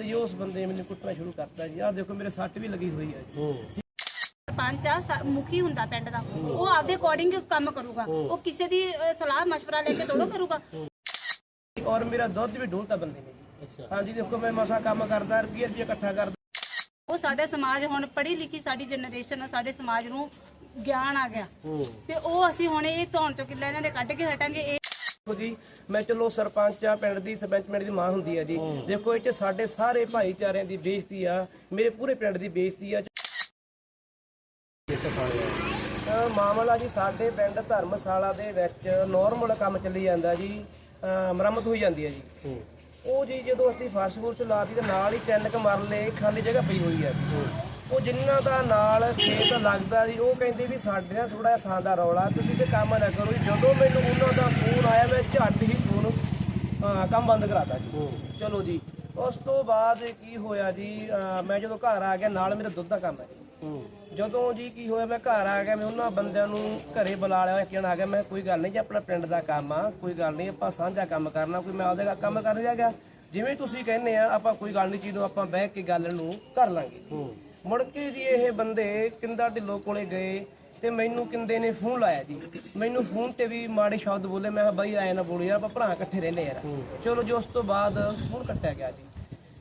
ਬਾਅਦ ਜੀ ਉਸ ਬੰਦੇ ਨੇ ਮੈਨੂੰ ਕੁੱਟਣਾ ਸ਼ੁਰੂ ਕਰਤਾ ਜੀ ਆਹ ਦੇਖੋ ਮੇਰੇ ਸੱਟ ਵੀ ਲੱਗੀ ਹੋਈ ਹੈ ਜੀ ਸਰਪੰਚ ਆ ਸਾ- ਮੁਖੀ ਹੁੰਦਾ ਪਿੰਡ ਦਾ ਉਹ ਆਪਦੇ ਅਕੋਰਡਿੰਗ ਕੰਮ ਕਰੂਗਾ ਉਹ ਕਿਸੇ ਦੀ ਅ, ਸਲਾਹ مشورہ ਲੈ ਕੇ ਥੋੜੋ ਕਰੂਗਾ ਔਰ ਮੇਰਾ ਦੁੱਧ ਵੀ ਡੋਲਤਾ ਬੰਦੇ ਨੇ ਜੀ ਅੱਛਾ ਹਾਂਜੀ ਦੇਖੋ ਮੈਂ ਮਸਾ ਕੰਮ ਕਰਦਾ ਰੁਪਈਆ ਰੁਪਈਆ ਇਕੱਠਾ ਕਰਦਾ ਉਹ ਸਾਡੇ ਸਮਾਜ ਹੁਣ ਪੜ੍ਹੀ ਲਿਖੀ ਸਾਡੀ ਜਨਰੇਸ਼ਨ ਆ ਸਾਡੇ ਸਮਾਜ ਨੂੰ ਗਿਆਨ ਆ ਗਿਆ ਹੂੰ ਤੇ ਉਹ ਅਸੀਂ ਹੁਣ ਇਹ ਧੌਣ ਤੋਂ ਕਿੱਲਾ ਇਹਨਾਂ ਦੇ ਕੱਢ ਕੇ ਹਟਾਂਗੇ ਇਹ ਦੇਖੋ ਜੀ ਮੈਂ ਚਲੋ ਸਰਪੰਚ ਆ ਪਿੰਡ ਦੀ ਸਰਪੰਚ ਪਿੰਡ ਦੀ ਮਾਂ ਹੁੰਦੀ ਆ ਜੀ। ਦੇਖੋ ਇਹ ਚ ਸਾਡੇ ਸਾਰੇ ਭਾਈਚਾਰਿਆਂ ਦੀ ਬੇਇੱਜ਼ਤੀ ਆ ਮੇਰੇ ਪੂਰੇ ਪਿੰਡ ਦੀ ਬੇਇੱਜ਼ਤੀ ਆ। ਆ ਮਾਮਲਾ ਜੀ ਸਾਡੇ ਪਿੰਡ ਧਰਮਸ਼ਾਲਾ ਦੇ ਵਿੱਚ ਨਾਰਮਲ ਕੰਮ ਚੱਲੀ ਜਾਂਦਾ ਜੀ ਅਹ ਮੁਰੰਮਤ ਹੋਈ ਜਾਂਦੀ ਹੈ ਜੀ। ਉਹ ਜੀ ਜਦੋਂ ਅਸੀਂ ਫਰਸ਼ ਫੁਰਸ਼ ਲਾਤੀ ਤੇ ਨਾਲ ਹੀ ਤਿੰਨ ਕੁ ਮਰਲੇ ਖਾਲੀ ਜਗ੍ਹਾ ਪਈ ਹੋਈ ਹੈ ਜੀ। ਉਹ ਜਿਨ੍ਹਾਂ ਦਾ ਨਾਲ ਖੇਤ ਲੱਗਦਾ ਜੀ ਉਹ ਕਹਿੰਦੇ ਵੀ ਸਾਡੇ ਨਾਲ ਥੋੜਾ ਜਿਹਾ ਥਾਂ ਦਾ ਰੌਲਾ ਤੁਸੀਂ ਤੇ ਕੰਮ ਨਾ ਕਰੋ ਜਦੋਂ ਮੈਨੂੰ ਉਹਨਾਂ ਦਾ ਫੋਨ ਆਇਆ ਮੈਂ ਝੱਟ ਹੀ ਫੋਨ ਕੰਮ ਬੰਦ ਕਰਾਤਾ ਜੀ। ਚਲੋ ਜੀ ਉਸ ਤੋਂ ਬਾਅਦ ਕੀ ਹੋਇਆ ਜੀ ਮੈਂ ਜਦੋਂ ਘਰ ਆ ਗਿਆ ਨਾਲ ਮੇਰੇ ਦੁੱਧ ਦਾ ਕੰਮ ਹੈ। ਜਦੋਂ ਜੀ ਕੀ ਹੋਇਆ ਮੈਂ ਘਰ ਆ ਗਿਆ ਮੈਂ ਉਹਨਾਂ ਬੰਦਿਆਂ ਨੂੰ ਘਰੇ ਬੁਲਾ ਲਿਆ ਇੱਕ ਜਣਾ ਆ ਗਿਆ ਮੈਂ ਕੋਈ ਗੱਲ ਨਹੀਂ ਜੀ ਆਪਣਾ ਪਿੰਡ ਦਾ ਕੰਮ ਆ ਕੋਈ ਗੱਲ ਨਹੀਂ ਆਪਾਂ ਸਾਂਝਾ ਕੰਮ ਕਰਨਾ ਕੋਈ ਮੈਂ ਆਪਦੇ ਦਾ ਕੰਮ ਕਰਨ ਜਾ ਗਿਆ। ਜਿਵੇਂ ਤੁਸੀਂ ਕਹਿੰਦੇ ਆ ਆਪਾਂ ਕੋਈ ਗੱਲ ਨਹੀਂ ਚੀਜ਼ ਨੂੰ ਆਪਾਂ ਬਹਿ ਕੇ ਗੱਲ ਨੂੰ ਕਰ ਲਾਂਗੇ। ਹੂੰ। ਮੁੜ ਕੇ ਜੀ ਇਹ ਬੰਦੇ ਕਿੰਦਾ ਢਿੱਲੋਂ ਕੋਲੇ ਗਏ ਤੇ ਮੈਨੂੰ ਕਿੰਦੇ ਨੇ ਫੋਨ ਲਾਇਆ ਜੀ। ਮੈਨੂੰ ਫੋਨ ਤੇ ਵੀ ਮਾੜੇ ਸ਼ਬਦ ਬੋਲੇ ਮੈਂ ਕਿਹਾ ਬਾਈ ਆਏ ਨਾ ਬੋਲੋ ਯਾਰ ਆਪਾਂ ਭਰਾ ਇਕੱਠੇ ਰਹਿੰਦੇ ਯਾਰ। ਚਲੋ ਜੀ ਉਸ ਤੋਂ ਬਾਅਦ ਫੋਨ ਕੱਟਿਆ ਗਿਆ ਜੀ।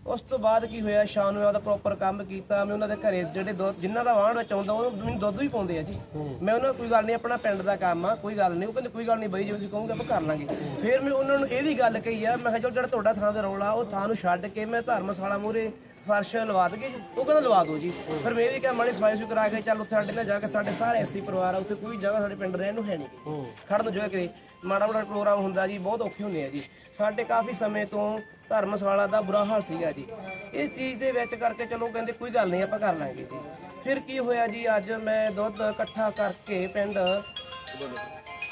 ਉਸ ਤੋਂ ਬਾਅਦ ਕੀ ਹੋਇਆ ਸ਼ਾਮ ਨੂੰ ਉਹਦਾ ਪ੍ਰੋਪਰ ਕੰਮ ਕੀਤਾ ਮੈਂ ਉਹਨਾਂ ਦੇ ਘਰੇ ਜਿਹੜੇ ਦੁੱਧ ਜਿਨ੍ਹਾਂ ਦਾ ਵਾਹਣ ਵਿੱਚ ਆਉਂਦਾ ਉਹ ਮੈਨੂੰ ਦੁੱਧ ਵੀ ਪਾਉਂਦੇ ਆ ਜੀ। ਮੈਂ ਉਹਨਾਂ ਨੂੰ ਕੋਈ ਗੱਲ ਨਹੀਂ ਆਪਣਾ ਪਿੰਡ ਦਾ ਕੰਮ ਆ ਕੋਈ ਗੱਲ ਨਹੀਂ। ਉਹ ਕਹਿੰਦੇ ਕੋਈ ਗੱਲ ਨਹੀਂ ਬਾਈ ਜੇ ਤੁਸੀਂ ਕਹੋਗੇ ਆਪਾਂ ਕਰ ਲਾਂਗੇ। ਫਿਰ ਮੈਂ ਉਹਨਾਂ ਨੂੰ ਇਹ ਵੀ ਗੱਲ ਕਹੀ ਆ ਮੈਂ ਕਿਹਾ ਚਲੋ ਜਿਹੜਾ ਤੁਹਾਡਾ ਥਾਂ ਦਾ ਰੌਲਾ ਉਹ ਥਾਂ ਨੂੰ ਛੱਡ ਕੇ ਮੈਂ ਧਰਮਸ਼ਾਲਾ ਮੂਹਰੇ ਫਰਸ਼ ਲਵਾ ਦਗੇ ਜੀ। ਉਹ ਕਹਿੰਦਾ ਲਵਾ ਦਿਓ ਜੀ। ਫਿਰ ਮੈਂ ਵੀ ਕਿਹਾ ਮਾੜੀ ਸਫ਼ਾਈ ਸੁ ਕਰਾ ਕੇ ਚੱਲ ਉੱਥੇ ਸਾਡੇ ਨਾਲ ਜਾ ਕੇ ਸਾਡੇ ਸਾਰੇ ਐਸੀ ਪਰਿਵਾਰ ਆ ਉੱਥੇ ਕੋਈ ਜਗ੍ਹਾ ਸਾਡੇ ਪਿੰਡ ਰਹਿਣ ਨੂੰ ਹੈ ਨਹੀਂ। ਖੜਨ ਨੂੰ ਜਗ੍ਹਾ ਕਿਤੇ। ਮਾੜਾ ਮਾੜਾ ਪ੍ਰੋਗਰਾਮ ਹੁੰਦਾ ਜੀ ਬਹੁਤ ਔਖੇ ਹੁੰਦੇ ਆ ਜੀ। ਸਾਡੇ ਕਾਫੀ ਸਮੇਂ ਤੋਂ ਧਰਮਸ਼ਾਲਾ ਦਾ ਬੁਰਾ ਹਾਲ ਸੀਗਾ ਜੀ। ਇਹ ਚੀਜ਼ ਦੇ ਵਿੱਚ ਕਰਕੇ ਚਲੋ ਕਹਿੰਦੇ ਕੋਈ ਗੱਲ ਨਹੀਂ ਆਪਾਂ ਕਰ ਲਾਂਗੇ ਜੀ। ਫਿਰ ਕੀ ਹੋਇਆ ਜੀ ਅੱਜ ਮੈਂ ਦੁੱਧ ਇਕੱਠਾ ਕਰਕੇ ਪਿੰਡ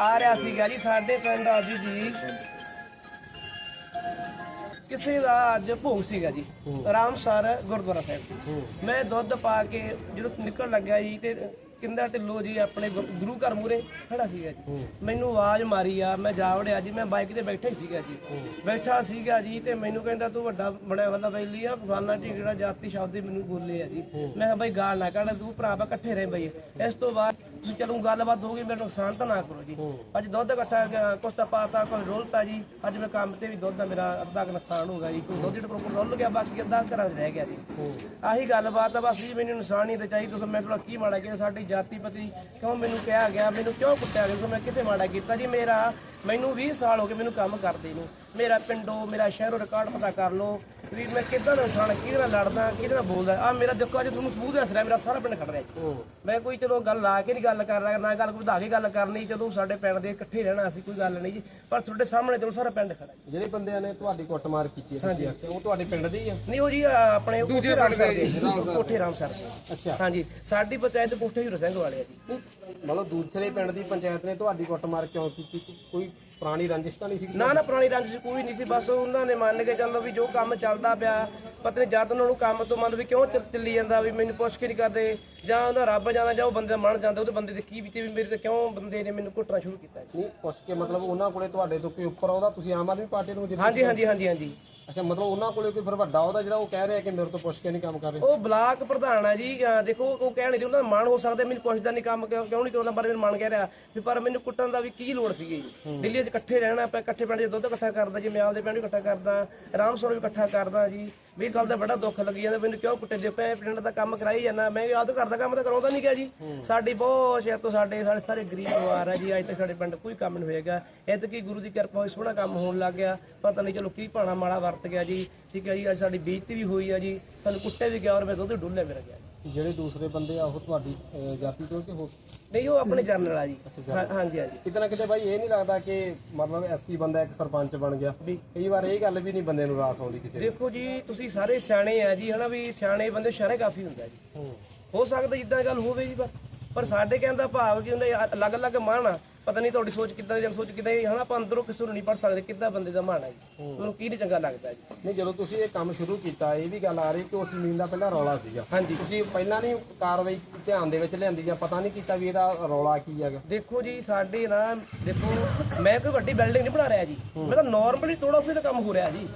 ਆ ਰਿਹਾ ਸੀਗਾ ਜੀ ਸਾਡੇ ਪਿੰਡ ਅੱਜ ਜੀ। ਕਿਸੇ ਦਾ ਅੱਜ ਭੋਗ ਸੀਗਾ ਜੀ। ਰਾਮਸਰ ਗੁਰਦੁਆਰਾ ਸਾਹਿਬ। ਮੈਂ ਦੁੱਧ ਪਾ ਕੇ ਜਦੋਂ ਨਿਕਲ ਲੱਗਿਆ ਜੀ ਤੇ ਕਿੰਦਾ ਢਿੱਲੋ ਜੀ ਆਪਣੇ ਗੁਰੂ ਘਰ ਮੂਰੇ ਖੜਾ ਸੀਗਾ ਜੀ। ਮੈਨੂੰ ਆਵਾਜ਼ ਮਾਰੀ ਆ ਮੈਂ ਜਾ ਵੜਿਆ ਜੀ ਮੈਂ ਬਾਈਕ ਤੇ ਬੈਠਾ ਹੀ ਸੀਗਾ ਜੀ। ਬੈਠਾ ਸੀਗਾ ਜੀ ਤੇ ਮੈਨੂੰ ਕਹਿੰਦਾ ਤੂੰ ਵੱਡਾ ਬਣਿਆ ਬੰਦਾ ਬੈਲੀ ਆ ਫਲਾਨਾ ਢੀਂਗੜਾ ਜਾਤੀ ਸ਼ਬਦ ਹੀ ਮੈਨੂੰ ਬੋਲੇ ਆ ਜੀ। ਮੈਂ ਕਿਹਾ ਬਈ ਗਾਲ ਨਾ ਕੱਢ ਤੂੰ ਭਰਾ ਆਪਾਂ ਇਕੱਠੇ ਰਹੇ ਬਈ। ਇਸ ਤੋਂ ਬਾਅਦ ਤੁਸੀਂ ਚਲੋ ਗੱਲਬਾਤ ਹੋਊਗੀ ਮੇਰੇ ਨੁਕਸਾਨ ਤਾਂ ਨਾ ਕਰੋ ਜੀ। ਅੱਜ ਦੁੱਧ ਇਕੱਠਾ ਕੁਛ ਤਾਂ ਪਾਤਾ ਕੋਈ ਰੋਲਤਾ ਜੀ। ਅੱਜ ਮੈਂ ਕੰਮ ਤੇ ਵੀ ਦੁੱਧ ਦਾ ਮੇਰਾ ਅੱਧਾ ਕੁ ਨੁਕਸਾਨ ਹੋ ਗਿਆ ਜੀ। ਕੋਈ ਦੁੱਧ ਜਿਹੜਾ ਪ੍ਰੋਪਰ ਰੋਲ ਗਿਆ ਬਾਕੀ ਅੱਧਾ ਘਰਾਂ 'ਚ ਰਹਿ ਗਿਆ ਜੀ। ਆਹੀ ਗੱਲਬਾਤ ਆ ਬਸ ਜੀ ਮੈਨੂੰ ਨੁਕਸਾਨ ਨਹੀਂ ਤੇ ਚਾਹੀਦਾ। ਤੁਸੀਂ ਮੈਂ ਥੋੜਾ ਕੀ ਮਾੜਾ ਕੀਤਾ? ਸਾਡੀ ਜਾਤੀ ਪਤੀ ਕਿਉਂ ਮੈਨੂੰ ਕਿਹਾ ਗਿਆ? ਮੈਨੂੰ ਕਿਉਂ ਕੁੱਟਿਆ ਗਿਆ? ਤੁਸੀਂ ਮੈਂ ਕਿਤੇ ਮਾੜਾ ਕੀਤਾ ਜੀ? ਮੇਰਾ ਮੈਨੂੰ 20 ਸਾਲ ਹੋ ਗਏ ਮੈਨੂੰ ਕੰਮ ਕਰਦੇ ਨੂੰ। ਮੇਰਾ ਪਿੰਡੋਂ ਮੇਰਾ ਸ਼ਹਿਰੋਂ ਰਿਕਾਰਡ ਪਤਾ ਕਰ ਲਓ। ਵੀ ਮੈਂ ਕਿੱਦਾਂ ਦਾ ਇਨਸਾਨ ਕਿਹਦੇ ਨਾਲ ਲੜਦਾ ਕਿਹਦੇ ਨਾਲ ਬੋਲਦਾ? ਆ ਮੇਰਾ ਦੇਖੋ ਅੱਜ ਤੁਹਾਨੂੰ ਸਬੂਤ ਦੱਸ ਰਿਹਾ ਮੇਰਾ ਸਾਰਾ ਪਿੰਡ ਖੜ ਰਿਹਾ ਜੀ। ਮੈਂ ਕੋਈ ਚਲੋ ਗੱਲ ਲਾ ਕੇ ਨਹੀਂ ਗੱਲ ਕਰ ਰਿਹਾ ਨਾ ਗੱਲ ਕੋਈ ਵਧਾ ਕੇ ਗੱਲ ਕਰਨੀ ਚਲੋ ਸਾਡੇ ਪਿੰਡ ਦੇ ਇਕੱਠੇ ਰਹਿਣਾ ਅਸੀਂ ਕੋਈ ਗੱਲ ਨਹੀਂ ਜੀ। ਪਰ ਤੁਹਾਡੇ ਸਾਹਮਣੇ ਚਲੋ ਸਾਰਾ ਪਿੰਡ ਖੜਾ ਜੀ। ਜਿਹੜੇ ਬੰਦਿਆਂ ਨੇ ਤੁਹਾਡੀ ਕੁੱਟਮਾਰ ਕੀਤੀ ਹੈ ਤੁਸੀਂ ਉਹ ਤੁਹਾਡੇ ਪਿੰਡ ਦੇ ਹੀ ਆ? ਨਹੀਂ ਉਹ ਜੀ ਆਪਣੇ ਦੂਜੇ ਰਾਮਸਰ ਦੇ ਕੋਠੇ ਰਾਮਸਰ ਅੱਛਾ। ਹਾਂਜੀ। ਸਾਡੀ ਪੰਚਾਇਤ ਕੋਠੇ ਹੀਰੋ ਸਿੰਘ ਵਾਲੇ ਆ ਜੀ। ਮਤਲਬ ਦੂਸਰੇ ਪਿੰਡ ਦੀ ਪੰਚਾਇਤ ਨੇ ਤੁਹਾਡੀ ਕੁੱਟਮਾਰ ਕਿਉਂ ਕੀਤੀ? ਕੋਈ ਪੁਰਾਣੀ ਰੰਜਿਸ਼ ਤਾਂ ਨਹੀਂ ਸੀ ਨਾ ਨਾ ਪੁਰਾਣੀ ਰੰਜ ਕੋਈ ਨਹੀਂ ਸੀ ਬਸ ਉਹਨਾਂ ਨੇ ਮੰਨ ਕੇ ਚੱਲੋ ਵੀ ਜੋ ਕੰਮ ਚੱਲਦਾ ਪਿਆ ਪਤਾ ਨਹੀਂ ਜਦ ਉਹਨਾਂ ਨੂੰ ਕੰਮ ਤੋਂ ਮੰਨ ਵੀ ਕਿਉਂ ਚੱਲ- ਚੱਲੀ ਜਾਂਦਾ ਵੀ ਮੈਨੂੰ ਪੁੱਛ ਕੇ ਨਹੀਂ ਕਰਦੇ ਜਾਂ ਉਹਨਾਂ ਰੱਬ ਜਾਂਦਾ ਜਾਂ ਉਹ ਬੰਦੇ ਦਾ ਮਨ ਜਾਂਦਾ ਉਹਦੇ ਬੰਦੇ ਦੇ ਕੀ ਬੀਤੇ ਵੀ ਮੇਰੇ ਤੇ ਕਿਉਂ ਬੰਦੇ ਨੇ ਮੈਨੂੰ ਕੁੱਟਣਾ ਸ਼ੁਰੂ ਕੀਤਾ ਜੀ। ਨਹੀਂ ਪੁੱਛ ਕੇ ਮਤਲਬ ਉਹਨਾਂ ਕੋਲੇ ਤੁਹਾਡੇ ਤੋਂ ਕੋਈ ਉੱਪਰ ਆਉਂਦਾ ਤੁਸੀਂ ਆਮ ਆਦਮੀ ਪਾਰਟੀ ਨੂੰ ਜਿੱਤੇ ਹਾਂਜੀ ਹਾਂਜੀ ਹਾਂਜੀ ਹਾਂਜੀ। ਅੱਛਾ ਮਤਲਬ ਉਹਨਾਂ ਕੋਲੇ ਕੋਈ ਫਿਰ ਵੱਡਾ ਉਹਦਾ ਜਿਹੜਾ ਉਹ ਕਹਿ ਰਿਹਾ ਕਿ ਮੇਰੇ ਤੋਂ ਪੁੱਛ ਕੇ ਨਹੀਂ ਕੰਮ ਕਰ ਰਹੇ? ਉਹ ਬਲਾਕ ਪ੍ਰਧਾਨ ਆ ਜੀ ਅਹ ਦੇਖੋ ਉਹ ਕਹਿ ਨਹੀਂ ਰਿਹਾ ਉਹਨਾਂ ਦਾ ਮਨ ਹੋ ਸਕਦਾ ਮੈਨੂੰ ਪੁੱਛਦਾ ਨਹੀਂ ਕੰਮ ਕਿਉਂ ਕਿਉਂ ਨਹੀਂ ਕਰਾਉਂਦਾ ਪਰ ਮੈਨੂੰ ਮਨ ਕਹਿ ਰਿਹਾ? ਵੀ ਪਰ ਮੈਨੂੰ ਕੁੱਟਣ ਦਾ ਵੀ ਕੀ ਲੋੜ ਸੀਗੀ? ਜੀ ਦਿੱਲੀ 'ਚ ਇਕੱਠੇ ਰਹਿਣਾ ਆਪਾਂ ਇਕੱਠੇ ਪਿੰਡ 'ਚ ਦੁੱਧ ਇਕੱਠਾ ਕਰਦਾ ਜੀ ਮੈਂ ਆਪਦੇ ਪਿੰਡ ਵੀ ਇਕੱਠਾ ਕਰਦਾ ਰਾਮਸਰ ਵੀ ਇਕੱਠਾ ਕਰਦਾ ਜੀ। ਵੀ ਇਹ ਗੱਲ ਦਾ ਬੜਾ ਦੁੱਖ ਲੱਗੀ ਜਾਂਦਾ ਮੈਨੂੰ ਕਿਉਂ ਕੁੱਟੇ? ਦੇਖੋ ਇਹ ਪਿੰਡ ਦਾ ਕੰਮ ਕਰਾਈ ਜਾਂਦਾ ਮੈਂ ਵੀ ਆਪਦੇ ਘਰ ਦਾ ਕੰਮ ਤਾਂ ਕਰਾਉਂਦਾ ਨਹੀਂ ਗਿਆ ਜੀ? ਸਾਡੀ ਬਹੁਤ ਸ਼ਹਿਰ ਤੋਂ ਸਾਡੇ ਸਾਡੇ ਸਾਰੇ ਗਰੀਬ ਪਰਿਵਾਰ ਆ ਜੀ ਅੱਜ ਤੱਕ ਸਾਡੇ ਪਿੰਡ ਕੋਈ ਕੰਮ ਨਹੀਂ ਹੋਏਗਾ ਇਹ ਤਾਂ ਕੀ ਗੁਰੂ ਦੀ ਕਿਰਪਾ ਹੋਈ ਸੋਹਣਾ ਕੰਮ ਹੋਣ ਲੱਗ ਗਿਆ। ਪਤਾ ਨਹੀਂ ਚਲੋ ਕੀ ਭਾਣਾ ਮਾੜਾ ਵਰਤ ਗਿਆ ਜੀ ਠੀਕ ਹੈ ਜੀ ਅੱਜ ਸਾਡੀ ਬੇਇੱਜ਼ਤੀ ਵੀ ਹੋਈ ਆ ਜੀ ਸਾਨੂੰ ਕੁੱਟੇ ਵੀ ਗਿਆ ਔਰ ਮੈਂ ਦੁੱਧ ਡੁੱਲੇ ਮੇਰਾ ਗਿਆ। ਜਿਹੜੇ ਦੂਸਰੇ ਬੰਦੇ ਆ ਉਹ ਤੁਹਾਡੀ ਅਹ, ਜਾਤੀ ਤੋਂ ਕਿ ਹੋਰ? ਨਹੀਂ ਉਹ ਆਪਣੇ ਜਨਰਲ ਆ ਜੀ। ਹਾਂ- ਹਾਂਜੀ ਹਾਂਜੀ। ਕਿਤੇ ਨਾ ਕਿਤੇ ਬਾਈ ਇਹ ਨਹੀਂ ਲੱਗਦਾ ਕਿ ਮਤਲਬ ਐਸੀ ਬੰਦਾ ਇੱਕ ਸਰਪੰਚ ਬਣ ਗਿਆ। ਕਈ ਵਾਰ ਇਹ ਗੱਲ ਵੀ ਨਹੀਂ ਬੰਦੇ ਨੂੰ ਰਾਸ ਆਉਂਦੀ ਕਿਸੇ ਦੀ। ਦੇਖੋ ਜੀ ਤੁਸੀਂ ਸਾਰੇ ਸਿਆਣੇ ਆ ਜੀ ਹਨਾ ਵੀ ਸਿਆਣੇ ਬੰਦੇ ਸ਼ਹਿਰੇ ਕਾਫੀ ਹੁੰਦਾ ਜੀ। ਹੋ। ਸਕਦਾ ਜਿੱਦਾਂ ਗੱਲ ਹੋਵੇ ਜੀ ਪਰ ਪਰ ਸਾਡੇ ਕਹਿੰਦਾ ਭਾਵ ਕੀ ਹੁੰਦਾ ਅਲੱਗ-ਅਲੱਗ ਮਨ ਆ। ਪਤਾ ਨਹੀਂ ਤੁਹਾਡੀ ਸੋਚ ਕਿੱਦਾਂ ਦੀ ਜਾਂ ਸੋਚ ਕਿੱਦਾਂ ਦੀ ਹਨਾ ਆਪਾਂ ਅੰਦਰੋਂ ਕਿਸੇ ਨੂੰ ਨਹੀਂ ਪੜ ਸਕਦੇ ਕਿੱਦਾਂ ਬੰਦੇ ਦਾ ਮਨ ਹੈ ਜੀ। ਤੁਹਾਨੂੰ ਕੀ ਨਹੀਂ ਚੰਗਾ ਲੱਗਦਾ ਜੀ। ਨਹੀਂ ਜਦੋਂ ਤੁਸੀਂ ਇਹ ਕੰਮ ਸ਼ੁਰੂ ਕੀਤਾ ਇਹ ਵੀ ਗੱਲ ਆ ਰਹੀ ਕਿ ਉਸ ਜ਼ਮੀਨ ਦਾ ਪਹਿਲਾਂ ਰੌਲਾ ਸੀਗਾ। ਹਾਂਜੀ। ਤੁਸੀਂ ਪਹਿਲਾਂ ਨਹੀਂ ਕਾਰਵਾਈ ਧਿਆਨ ਦੇ ਵਿੱਚ ਲਿਆਂਦੀ ਜਾਂ ਪਤਾ ਨਹੀਂ ਕੀਤਾ ਵੀ ਇਹਦਾ ਰੌਲਾ ਕੀ ਹੈਗਾ। ਦੇਖੋ ਜੀ ਸਾਡੇ ਨਾ ਦੇਖੋ ਮੈਂ ਕੋਈ ਵੱਡੀ ਬਿਲਡਿੰਗ ਨਹੀਂ ਬਣਾ ਰਿਹਾ ਜੀ। ਮੈਂ ਤਾਂ ਨਾਰਮਲੀ ਥੋੜਾ ਦਾ ਕੰਮ ਹੋ ਰਿਹਾ ਜੀ।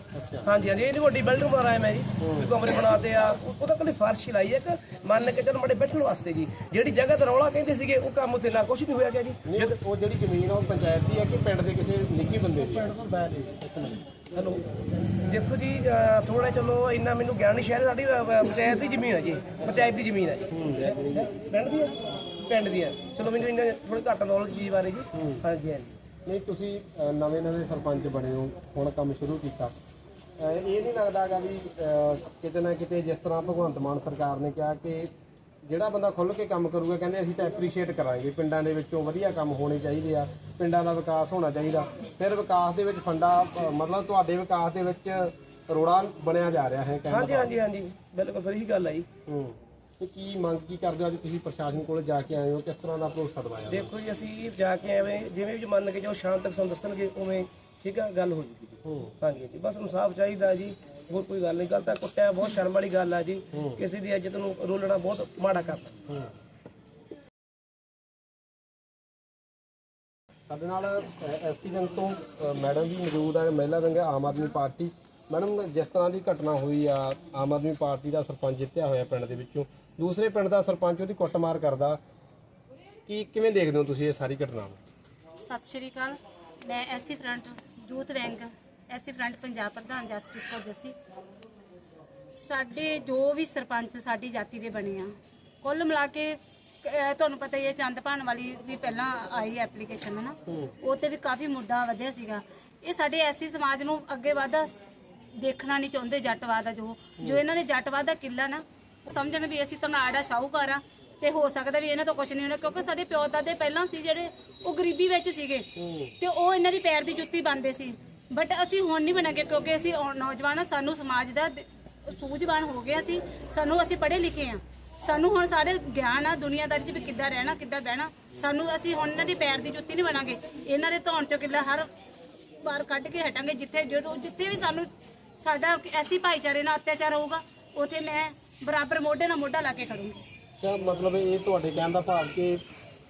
ਹਾਂਜੀ ਹਾਂਜੀ ਇਹ ਨਹੀਂ ਵੱਡੀ ਬਿਲਡਿੰਗ ਬਣਾ ਰਿਹਾ ਮੈਂ ਜੀ। ਵੀ ਕਮਰੇ ਬਣਾਤੇ ਆ ਉਹ ਉਹ ਤਾਂ ਕੱਲੀ ਫਰਸ਼ ਹੀ ਲਾਈ ਹੈ ਇੱਕ। ਮੰਨ ਕੇ ਚੱਲ ਮੜੇ ਬੈਠਣ ਵਾਸਤੇ ਜੀ। ਜਿਹੜੀ ਜਗ੍ਹਾ ਤੇ ਰੌਲਾ ਕਹਿੰਦੇ ਸੀਗੇ ਉਹ ਕੰਮ ਉੱਥੇ ਨਾ ਕੁਝ ਨਹੀਂ ਹੋਇਆ ਗਿਆ ਜੀ। ਉਹ ਜਿਹੜੀ ਜ਼ਮੀਨ ਆ ਉਹ ਪੰਚਾਇਤ ਦੀ ਹੈ ਕਿ ਪਿੰਡ ਦੇ ਕਿਸੇ ਨਿੱਜੀ ਬੰਦੇ ਦੀ? ਹੈਲੋ। ਦੇਖੋ ਜੀ ਥੋੜਾ ਚਲੋ ਇੰਨਾ ਮੈਨੂੰ ਗਿਆਨ ਨਹੀਂ ਸ਼ਹਿਰ ਸਾਡੀ ਪੰਚਾਇਤ ਦੀ ਜ਼ਮੀਨ ਹੈ ਜੀ। ਪੰਚਾਇਤ ਦੀ ਜ਼ਮੀਨ ਹੈ ਜੀ। ਪਿੰਡ ਦੀ ਹੈ? ਪਿੰਡ ਦੀ ਹੈ ਚਲੋ ਮੈਨੂੰ ਇੰਨਾ ਥੋੜੀ ਘੱਟ ਨੌਲੇਜ ਚੀਜ਼ ਬਾਰੇ ਜੀ। ਹਾਂਜੀ ਹਾਂਜੀ। ਨਹੀਂ ਤੁਸੀਂ ਨਵੇਂ ਨਵੇਂ ਸਰਪੰਚ ਬਣੇ ਹੋ ਹੁਣ ਕੰਮ ਸ਼ੁਰੂ ਕੀਤਾ। ਇਹ ਨਹੀਂ ਲੱਗਦਾਗਾ ਵੀ ਕਿਤੇ ਨਾ ਕਿਤੇ ਜਿਸ ਤਰ੍ਹਾਂ ਭਗਵੰਤ ਮਾਨ ਸਰਕਾਰ ਨੇ ਕਿਹਾ ਕਿ ਜਿਹੜਾ ਬੰਦਾ ਖੁੱਲ੍ਹ ਕੇ ਕੰਮ ਕਰੂਗਾ ਕਹਿੰਦੇ ਅਸੀਂ ਤਾਂ ਐਪਰੀਸ਼ੀਏਟ ਕਰਾਂਗੇ ਪਿੰਡਾਂ ਦੇ ਵਿੱਚੋਂ ਵਧੀਆ ਕੰਮ ਹੋਣੇ ਚਾਹੀਦੇ ਆ ਪਿੰਡਾਂ ਦਾ ਵਿਕਾਸ ਹੋਣਾ ਚਾਹੀਦਾ। ਫਿਰ ਵਿਕਾਸ ਦੇ ਵਿੱਚ ਫੰਡਾ ਮਤਲਬ ਤੁਹਾਡੇ ਵਿਕਾਸ ਦੇ ਵਿੱਚ ਰੋੜਾ ਬਣਿਆ ਜਾ ਰਿਹਾ ਹੈ ਕਹਿੰਦਾ ਹਾਂਜੀ ਹਾਂਜੀ ਹਾਂਜੀ ਬਿਲਕੁਲ ਫਿਰ ਇਹੀ ਗੱਲ ਆਈ ਹੂੰ ਤੇ ਕੀ ਮੰਗ ਕੀ ਕਰਦੇ ਹੋ ਅੱਜ ਤੁਸੀਂ ਪ੍ਰਸ਼ਾਸਨ ਕੋਲ ਜਾ ਕੇ ਆਏ ਹੋ ਕਿਸ ਤਰ੍ਹਾਂ ਦਾ ਭਰੋਸਾ ਦਵਾਇਆ? ਦੇਖੋ ਜੀ ਅਸੀਂ ਜਾ ਕੇ ਐਵੇਂ ਜਿਵੇਂ ਵੀ ਮੰਨ ਕੇ ਜੋ ਸ਼ਾਮ ਤੱਕ ਸਾਨੂੰ ਦੱਸਣਗੇ ਉਵੇਂ ਠੀਕ ਆ ਗੱਲ ਹੋ ਜੂਗੀ। ਹੂੰ। ਹਾਂਜੀ ਜੀ ਬਸ ਇਨਸਾਫ ਚਾਹੀਦਾ ਜੀ। ਹੋਰ ਕੋਈ ਗੱਲ ਨਹੀਂ ਗੱਲ ਤਾਂ ਕੁੱਟਿਆ ਬਹੁਤ ਸ਼ਰਮ ਵਾਲੀ ਗੱਲ ਆ ਜੀ। ਕਿਸੇ ਦੀ ਇੱਜ਼ਤ ਨੂੰ ਰੋਲਣਾ ਬਹੁਤ ਮਾੜਾ ਕਰਦਾ ਹੂੰ। ਸਾਡੇ ਨਾਲ ਐਸਟੀ ਵਿੰਗ ਤੋਂ ਮੈਡਮ ਵੀ ਮੌਜੂਦ ਹੈ ਮਹਿਲਾ wing Aam Aadmi party. Madam ਜਿਸ ਤਰ੍ਹਾਂ ਦੀ ਘਟਨਾ ਹੋਈ ਆ ਆਮ ਆਦਮੀ ਪਾਰਟੀ ਦਾ ਸਰਪੰਚ ਜਿੱਤਿਆ ਹੋਇਆ ਪਿੰਡ ਦੇ ਵਿੱਚੋਂ ਦੂਸਰੇ ਪਿੰਡ ਦਾ ਸਰਪੰਚ ਉਹਦੀ ਕੁੱਟਮਾਰ ਕਰਦਾ। ਕੀ ਕਿਵੇਂ ਦੇਖਦੇ ਹੋ ਤੁਸੀਂ ਇਹ ਸਾਰੀ ਘਟਨਾ ਨੂੰ? ਸਤਿ ਸ਼੍ਰੀ ਅਕਾਲ ਮੈਂ SC front youth wing SC front Punjab ਪ੍ਰਧਾਨ ਜਸਪ੍ਰੀਤ ਕੌਰ ਜੱਸੀ ਸਾਡੇ ਜੋ ਵੀ ਸਰਪੰਚ ਸਾਡੀ ਜਾਤੀ ਦੇ ਬਣੇ ਆ ਕੁੱਲ ਮਿਲਾ ਕੇ ਅਹ ਤੁਹਾਨੂੰ ਪਤਾ ਹੀ ਹੈ ਚੰਦ ਭਾਨ ਵਾਲੀ ਵੀ ਪਹਿਲਾਂ ਆਈ ਐਪਲੀਕੇਸ਼ਨ ਹੈ। ਨਾ ਉਹ ਤੇ ਵੀ ਕਾਫੀ ਮੁੱਦਾ ਵਧਿਆ ਸੀਗਾ। ਇਹ ਸਾਡੇ ਐਸੀ ਸਮਾਜ ਨੂੰ ਅੱਗੇ ਵਾਧਾ ਦੇਖਣਾ ਨਹੀਂ ਚਾਹੁੰਦੇ ਜੱਟਵਾਦ ਆ ਜੋ ਜੋ ਇਹਨਾਂ ਨੇ ਜੱਟਵਾਦ ਦਾ ਕਿੱਲਾ ਨਾ ਸਮਝਣ ਵੀ ਅਸੀਂ ਧਨਾੜਾ ਸ਼ਾਹੂਕਾਰ ਆ ਤੇ ਹੋ ਸਕਦਾ ਵੀ ਇਹਨਾਂ ਤੋਂ ਕੁਝ ਨਹੀਂ ਹੋਣਾ ਕਿਉਂਕਿ ਸਾਡੇ ਪਿਓ ਦਾਦੇ ਪਹਿਲਾਂ ਸੀ ਜਿਹੜੇ ਉਹ ਗਰੀਬੀ ਵਿੱਚ ਸੀਗੇ। ਤੇ ਉਹ ਇਹਨਾਂ ਦੀ ਪੈਰ ਦੀ ਜੁੱਤੀ ਬੰਨਦੇ ਸੀ। ਬਟ ਅਸੀਂ ਹੁਣ ਨਹੀਂ ਬਣਾਂਗੇ ਕਿਉਂਕਿ ਅਸੀਂ ਹੁਣ ਨੌਜਵਾਨ ਆ, ਸਾਨੂੰ ਸਮਾਜ ਦਾ ਦ- ਸੂਝਵਾਨ ਹੋ ਗਏ ਅਸੀਂ ਸਾਨੂੰ ਅਸੀਂ ਪੜ੍ਹੇ ਲਿਖੇ ਆ। ਸਾਨੂੰ ਹੁਣ ਸਾਰੇ ਗਿਆਨ ਆ, ਦੁਨੀਆਦਾਰੀ 'ਚ ਵੀ ਕਿੱਦਾਂ ਰਹਿਣਾ, ਕਿੱਦਾਂ ਬਹਿਣਾ। ਸਾਨੂੰ ਅਸੀਂ ਹੁਣ ਇਹਨਾਂ ਦੀ ਪੈਰ ਦੀ ਜੁੱਤੀ ਨਹੀਂ ਬਣਾਂਗੇ। ਇਹਨਾਂ ਦੇ ਧੌਣ ਚੋਂ ਕਿੱਲਾ ਹਰ ਵਾਰ ਕੱਢ ਕੇ ਹਟਾਂਗੇ ਜਿੱਥੇ ਜਦੋਂ ਜਿੱਥੇ ਵੀ ਸਾਨੂੰ ਸਾਡਾ ਐਸੀ ਭਾਈਚਾਰੇ ਨਾਲ ਅਤਿਆਚਾਰ ਹੋਊਗਾ, ਉਥੇ ਮੈਂ ਬਰਾਬਰ ਮੋਢੇ ਨਾਲ ਮੋਢਾ ਲਾ ਕੇ ਖੜੂੰਗੀ। ਅੱਛਾ ਮਤਲਬ ਇਹ ਤੁਹਾਡੇ ਕਹਿਣ ਦਾ ਭਾਵ ਕਿ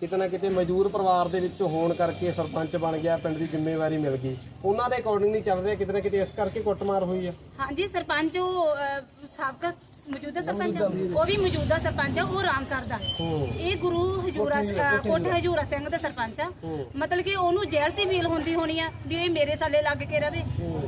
ਕਿਤੇ ਨਾ ਕਿਤੇ ਮਜ਼ਦੂਰ ਪਰਿਵਾਰ ਦੇ ਵਿੱਚ ਹੋਣ ਕਰਕੇ ਸਰਪੰਚ ਬਣ ਗਿਆ ਪਿੰਡ ਦੀ ਜ਼ਿੰਮੇਵਾਰੀ ਮਿਲ ਗਈ। ਉਹਨਾਂ ਦੇ ਅਕੋਰਡਿੰਗ ਨਹੀਂ ਚੱਲ ਰਿਹਾ ਕਿਤੇ ਨਾ ਕਿਤੇ ਇਸ ਕਰਕੇ ਕੁੱਟਮਾਰ ਹੋਈ ਆ। ਹਾਂਜੀ ਸਰਪੰਚ ਉਹ ਅਹ, ਸਾਬਕਾ ਮੌਜੂਦਾ ਸਰਪੰਚ ਆ, ਉਹ ਵੀ ਮੌਜੂਦਾ ਸਰਪੰਚ ਆ ਉਹ ਰਾਮਸਰ ਦਾ। ਹੂੰ। ਇਹ ਗੁਰੂ ਹਜੂਰਾ ਅਹ, ਕੋਟ ਹਜੂਰਾ ਸਿੰਘ ਦਾ ਸਰਪੰਚ ਆ। ਮਤਲਬ ਕਿ ਉਹਨੂੰ ਜੈਲ ਸੀ ਫੀਲ ਹੁੰਦੀ ਹੋਣੀ ਆ ਵੀ ਇਹ ਮੇਰੇ ਥੱਲੇ ਲੱਗ ਕੇ ਰਵੇ।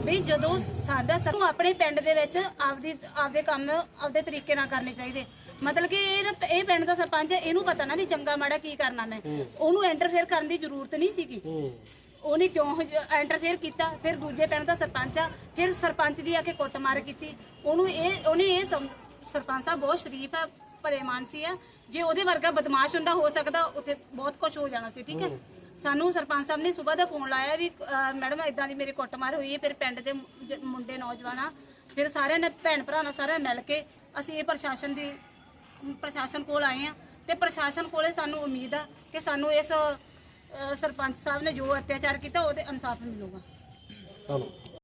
ਵੀ ਜਦੋਂ ਸਾਡਾ ਸਰ ਆਪਣੇ ਪਿੰਡ ਦੇ ਵਿੱਚ ਆਪਦੀ ਆਪਦੇ ਕੰਮ ਆਪਦੇ ਤਰੀਕੇ ਨਾਲ ਕਰਨੇ ਚਾਹੀਦੇ। ਮਤਲਬ ਕਿ ਇਹ ਇਹ ਪਿੰਡ ਦਾ ਸਰਪੰਚ ਹੈ ਇਹਨੂੰ ਪਤਾ ਨਾ ਵੀ ਚੰਗਾ ਮਾੜਾ ਕੀ ਕਰਨਾ ਮੈਂ। ਉਹਨੂੰ ਇੰਟਰਫੇਅਰ ਕਰਨ ਦੀ ਜ਼ਰੂਰਤ ਨਹੀਂ ਸੀਗੀ। ਉਹਨੇ ਕਿਉਂ ਇੰਟਰਫੇਅਰ ਕੀਤਾ? ਫਿਰ ਦੂਜੇ ਪਿੰਡ ਦਾ ਸਰਪੰਚ ਆ ਫਿਰ ਸਰਪੰਚ ਦੀ ਆ ਕੇ ਕੁੱਟਮਾਰ ਕੀਤੀ। ਉਹਨੂੰ ਇਹ ਉਹਨੇ ਇਹ ਸਮ- ਸਰਪੰਚ ਸਾਹਿਬ ਬਹੁਤ ਸ਼ਰੀਫ ਆ ਭਲੇ ਮਾਨਸੀ ਆ। ਜੇ ਉਹਦੇ ਵਰਗਾ ਬਦਮਾਸ਼ ਹੁੰਦਾ ਹੋ ਸਕਦਾ ਉੱਥੇ ਬਹੁਤ ਕੁਝ ਹੋ ਜਾਣਾ ਸੀ ਠੀਕ ਹੈ? ਸਾਨੂੰ ਸਰਪੰਚ ਸਾਹਿਬ ਨੇ ਸਵੇਰ ਦਾ ਫੋਨ ਲਾਇਆ ਵੀ ਅਹ, ਮੈਡਮ ਇਦਾਂ ਦੀ ਮੇਰੀ ਕੁੱਟਮਾਰ ਹੋਈ ਹੈ ਫਿਰ ਪਿੰਡ ਦੇ ਮੁ- ਜ- ਮੁੰਡੇ ਨੌਜਵਾਨ ਫਿਰ ਸਾਰਿਆਂ ਨੇ ਭੈਣ ਭਰਾ ਨਾਲ ਸਾਰਿਆਂ ਨੇ ਮਿਲ ਕੇ ਅਸੀਂ ਇਹ ਪ੍ਰਸ਼ਾਸਨ ਦੀ ਪ੍ਰਸ਼ਾਸਨ ਕੋਲ ਆਏ ਆ ਤੇ ਪ੍ਰਸ਼ਾਸਨ ਕੋਲੇ ਸਾਨੂੰ ਉਮੀਦ ਆ ਕਿ ਸਾਨੂੰ ਇਸ ਅਹ ਸਰਪੰਚ ਸਾਹਿਬ ਨੇ ਜੋ ਅਤਿਆਚਾਰ ਕੀਤਾ ਉਹਦੇ ਇਨਸਾਫ ਮਿਲੂਗਾ। ਤੁਹਾਨੂੰ